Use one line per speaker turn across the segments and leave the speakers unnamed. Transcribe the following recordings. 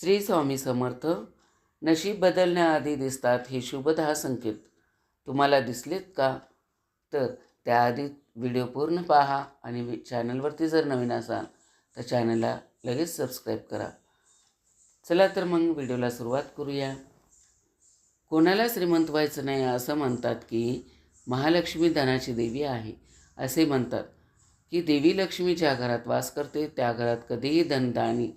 श्री स्वामी समर्थ नशीब बदलण्याआधी दिसतात हे शुभ दहा संकेत. तुम्हाला दिसलेत का? तर त्याआधी व्हिडिओ पूर्ण पहा आणि चॅनलवरती जर नवीन असाल तर चॅनलला लगेच सबस्क्राईब करा. चला तर मग व्हिडिओला सुरुवात करूया. कोणाला श्रीमंत व्हायचं नाही असं म्हणतात की महालक्ष्मी धनाची देवी आहे. असे म्हणतात की देवी लक्ष्मी ज्या घरात वास करते त्या घरात कधीही धनदानी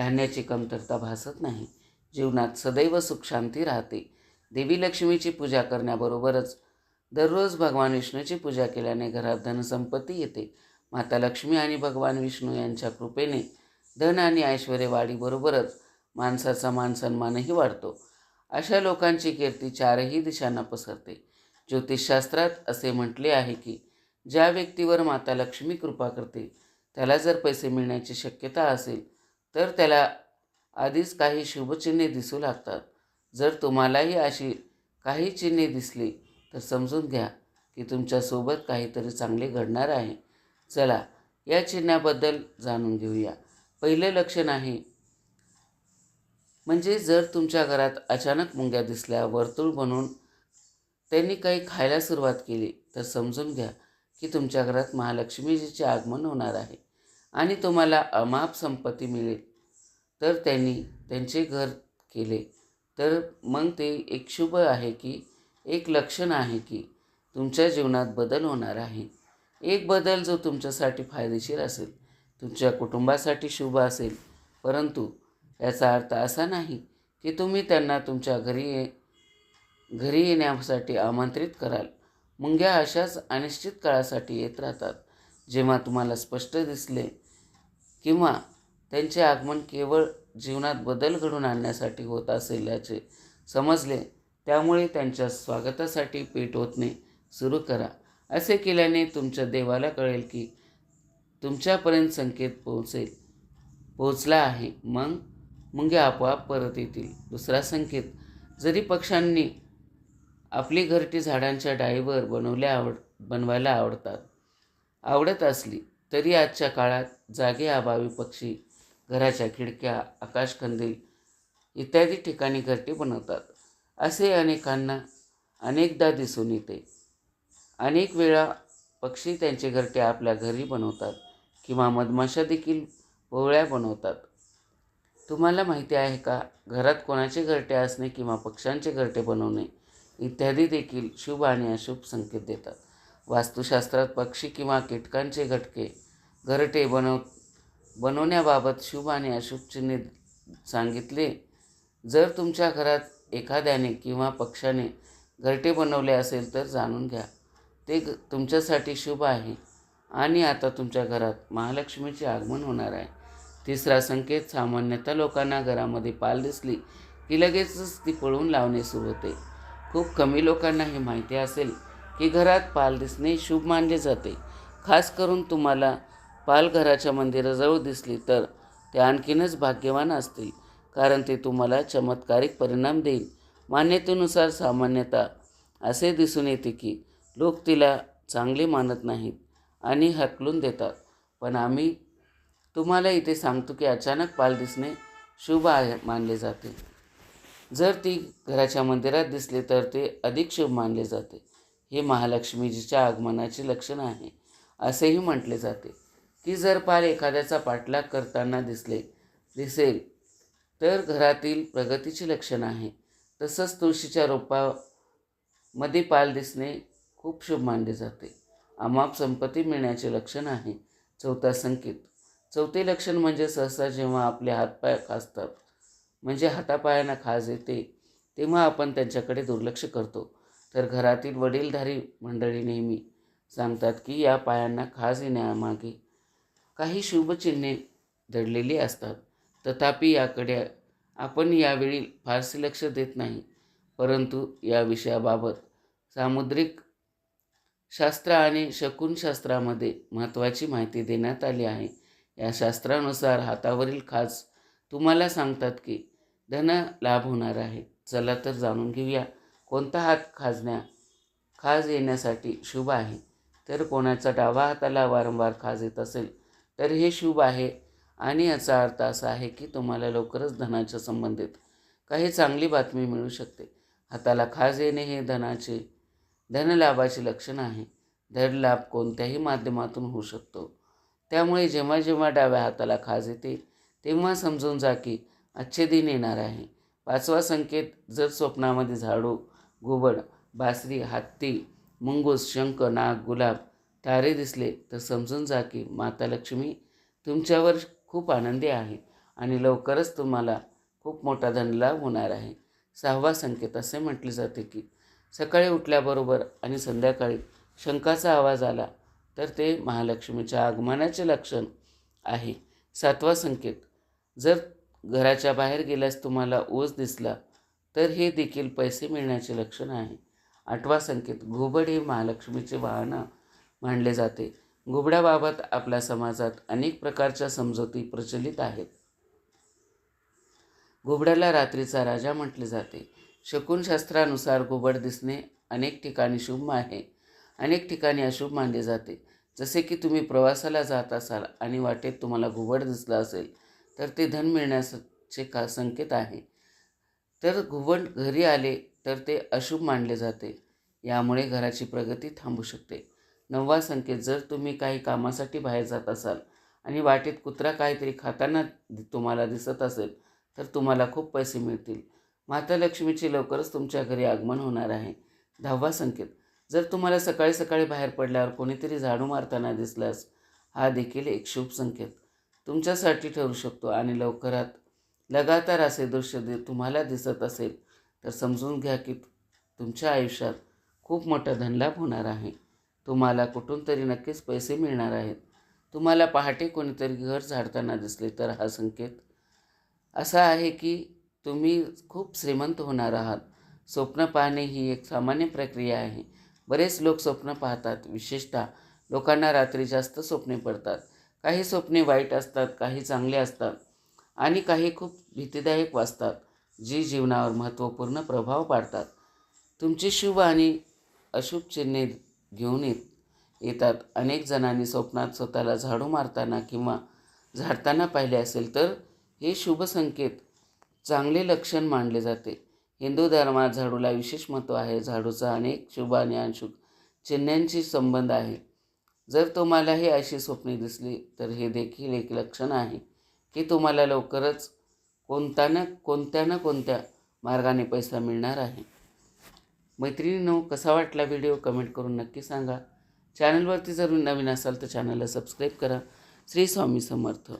धान्याची कमतरता भासत नाही. जीवनात सदैव सुखशांती राहते. देवी लक्ष्मीची पूजा करण्याबरोबरच दररोज भगवान विष्णूची पूजा केल्याने घरात धनसंपत्ती येते. माता लक्ष्मी आणि भगवान विष्णू यांच्या कृपेने धन आणि ऐश्वर वाढीबरोबरच माणसाचा मानसन्मानही वाढतो. अशा लोकांची कीर्ती चारही दिशांना पसरते. ज्योतिषशास्त्रात असे म्हटले आहे की ज्या व्यक्तीवर माता लक्ष्मी कृपा करते त्याला जर पैसे मिळण्याची शक्यता असेल तर त्याला आधीच काही शुभचिन्हे दिसू लागतात. जर तुम्हालाही अशी काही चिन्हे दिसली तर समजून घ्या की तुमच्यासोबत काहीतरी चांगले घडणार आहे. चला या चिन्हाबद्दल जाणून घेऊया. पहिले लक्षण आहे म्हणजे जर तुमच्या घरात अचानक मुंग्या दिसल्या वर्तुळ बनवून त्यांनी काही खायला सुरुवात केली तर समजून घ्या की तुमच्या घरात महालक्ष्मीजीचे आगमन होणार आहे. आणि तुम्हाला अमाप संपत्ती मिळेल. तर त्यांनी त्यांचे घर केले. तर मग ते एक शुभ आहे की एक लक्षण आहे की तुमच्या जीवनात बदल होणार आहे. एक बदल जो तुमच्यासाठी फायदेशीर असेल तुमच्या कुटुंबासाठी शुभ असेल. परंतु याचा अर्थ असा नाही की तुम्ही त्यांना तुमच्या घरी ये घरी येण्यासाठी आमंत्रित कराल. मुंग्या अशाच अनिश्चित काळासाठी येत राहतात. जेव्हा तुम्हाला स्पष्ट दिसले किंवा त्यांचे आगमन केवळ जीवनात बदल घडून आणण्यासाठी होत असेल याचे समजले त्यामुळे त्यांच्या स्वागतासाठी पेट ओतणे सुरू करा. असे केल्याने तुमच्या देवाला कळेल की तुमच्यापर्यंत संकेत पोहोचेल पोहोचला आहे. मग मुंगे आपोआप परत येतील. दुसरा संकेत जरी पक्ष्यांनी आपली घरटी झाडांच्या डाळीवर बनवल्या आवड बनवायला आवडतात आवडत असली तरी आजच्या काळात जागे अभावी पक्षी घराच्या खिडक्या आकाशकंदील इत्यादी ठिकाणी घरटी बनवतात. असे अनेकांना अनेकदा दिसून येते. अनेक वेळा पक्षी त्यांचे घरटे आपल्या घरी बनवतात किंवा मधमाशा देखील पोवळ्या बनवतात. तुम्हाला माहिती आहे का घरात कोणाचे घरटे असणे किंवा पक्ष्यांचे घरटे बनवणे इत्यादी देखील शुभ आणि अशुभ संकेत देतात. वास्तुशास्त्रात पक्षी किंवा कीटकांचे घटके घरटे बनव बनवण्याबाबत शुभ आणि अशुभ चिन्हे सांगितले. जर तुमच्या घरात एखाद्याने किंवा पक्षाने घरटे बनवले असेल तर जाणून घ्या. ते ग तुमच्यासाठी शुभ आहे आणि आता तुमच्या घरात महालक्ष्मीचे आगमन होणार आहे. तिसरा संकेत सामान्यतः लोकांना घरामध्ये पाल दिसली की लगेचच ती पळवून लावणे सुरू होते. खूप कमी लोकांना हे माहिती असेल. की घरात पाल दिसणे शुभ मानले जाते. खास करून तुम्हाला पाल घराच्या मंदिराजवळ दिसली तर ते आणखीनच भाग्यवान असतील कारण ते तुम्हाला चमत्कारिक परिणाम देईल. मान्यतेनुसार सामान्यतः असे दिसून येते की लोक तिला चांगले मानत नाहीत आणि हकलून देतात. पण आम्ही तुम्हाला इथे सांगतो की अचानक पाल दिसणे शुभ आहे मानले जाते. जर ती घराच्या मंदिरात दिसली तर ते अधिक शुभ मानले जाते. हे महालक्ष्मीजीच्या आगमनाचे लक्षण आहे. असेही म्हटले जाते की जर पाल एखाद्याचा पाठलाग करताना दिसले दिसेल तर घरातील प्रगतीचे लक्षण आहे. तसंच तुळशीच्या रोपामध्ये पाल दिसणे खूप शुभ मानले जाते. अमाप संपत्ती मिळण्याचे लक्षण आहे. चौथा संकेत. चौथे लक्षण म्हणजे सहसा जेव्हा आपले हातपाय खासतात म्हणजे हातापायांना खाज येते तेव्हा आपण त्यांच्याकडे दुर्लक्ष करतो. तर घरातील वडीलधारी मंडळी नेहमी सांगतात की या पायांना खाज येण्यामागे काही शुभचिन्हे दडलेली असतात. तथापि याकडे आपण यावेळी फारसे लक्ष देत नाही. परंतु या विषयाबाबत सामुद्रिक शास्त्र आणि शकुनशास्त्रामध्ये महत्त्वाची माहिती देण्यात आली आहे. या शास्त्रानुसार हातावरील खाज तुम्हाला सांगतात की धन लाभ होणार आहे. चला तर जाणून घेऊया कोणता हात खाजण्या खाज येण्यासाठी शुभ आहे? तर कोणाचा डावा हाताला वारंवार खाज येत असेल तर हे शुभ आहे. आणि याचा अर्थ असा आहे की तुम्हाला लवकरच धनाच्या संबंधित काही चांगली बातमी मिळू शकते. हाताला खाज येणे हे धनाचे धनलाभाचे लक्षण आहे. धनलाभ कोणत्याही माध्यमातून होऊ शकतो. त्यामुळे जेव्हा जेव्हा डाव्या हाताला खाज येते तेव्हा समजून जा की अच्छे दिन येणार आहे. पाचवा संकेत जर स्वप्नामध्ये झाडू घुबड बासरी हत्ती मुंगूस शंख नाग गुलाब तारे दिसले तर समजून जा की माता लक्ष्मी तुमच्यावर खूप आनंदी आहे आणि लवकरच तुम्हाला खूप मोठा धनलाभ होणार आहे. सहावा संकेत असे म्हटले जाते की सकाळी उठल्याबरोबर आणि संध्याकाळी शंखाचा आवाज आला तर ते महालक्ष्मीच्या आगमनाचे लक्षण आहे. सातवा संकेत जर घराच्या बाहेर गेल्यास तुम्हाला ऊस दिसला तर हे देखील पैसे मिळण्याचे लक्षण आहे. आठवा संकेत घुबड हे महालक्ष्मीचे वाहन मानले जाते. घुबडाबाबत आपल्या समाजात अनेक प्रकारच्या समजुती प्रचलित आहेत. घुबडाला रात्रीचा राजा म्हटले जाते. शकुनशास्त्रानुसार घुबड दिसणे अनेक ठिकाणी शुभ आहे. अनेक ठिकाणी अशुभ मानले जाते. जसे की तुम्ही प्रवासाला जात असाल आणि वाटेत तुम्हाला घुबड दिसलं असेल तर ते धन मिळण्याचे का संकेत आहे? तर घुवण घरी आले तर ते अशुभ मानले जाते. यामुळे घराची प्रगती थांबू शकते. नववा संकेत जर तुम्ही काही कामासाठी बाहेर जात असाल आणि वाटेत कुत्रा काहीतरी खाताना तुम्हाला दिसत असेल तर तुम्हाला खूप पैसे मिळतील. माता लक्ष्मीचे लवकरच तुमच्या घरी आगमन होणार आहे. दहावा संकेत जर तुम्हाला सकाळी सकाळी बाहेर पडल्यावर कोणीतरी झाडू मारताना दिसल्यास हा देखील एक शुभ संकेत. तुमच्यासाठी ठरू शकतो आणि लवकरात लगातार असे दृश्य दि तुम्हाला दिसत असेल तर समजून घ्या की तुमच्या आयुष्यात खूप मोठा धनलाभ होणार आहे. तुम्हाला कुठून तरी नक्कीच पैसे मिळणार आहेत. तुम्हाला पहाटे कोणीतरी घर झाडताना दिसले तर हा संकेत असा आहे की तुम्ही खूप श्रीमंत होणार आहात. स्वप्न पाहणे ही एक सामान्य प्रक्रिया आहे. बरेच लोक स्वप्न पाहतात. विशेषतः लोकांना रात्री जास्त स्वप्ने पडतात. काही स्वप्ने वाईट असतात काही चांगले असतात. आणि काही खूप भीतीदायक वाचतात जी जीवनावर महत्त्वपूर्ण प्रभाव पाडतात. तुमची शुभ आणि अशुभ चिन्हे घेऊन येत येतात. अनेक जणांनी स्वप्नात स्वतःला झाडू मारताना किंवा झाडताना पाहिले असेल तर हे शुभ संकेत चांगले लक्षण मानले जाते. हिंदू धर्मात झाडूला विशेष महत्त्व आहे. झाडूचा अनेक शुभ आणि अंशुभ चिन्ह्यांशी संबंध आहे. जर तुम्हाला हे अशी स्वप्ने दिसली तर हे देखील एक लक्षण आहे. की तुम्हाला लवकरच कोणता ना कोणत्या ना कोणत्या मार्गाने पैसा मिळणार आहे. मैत्रिणींनो कसा वाटला व्हिडिओ कमेंट करून नक्की सांगा. चॅनलवरती जर नवीन असाल तर चॅनलला सबस्क्राईब करा. श्री स्वामी समर्थ.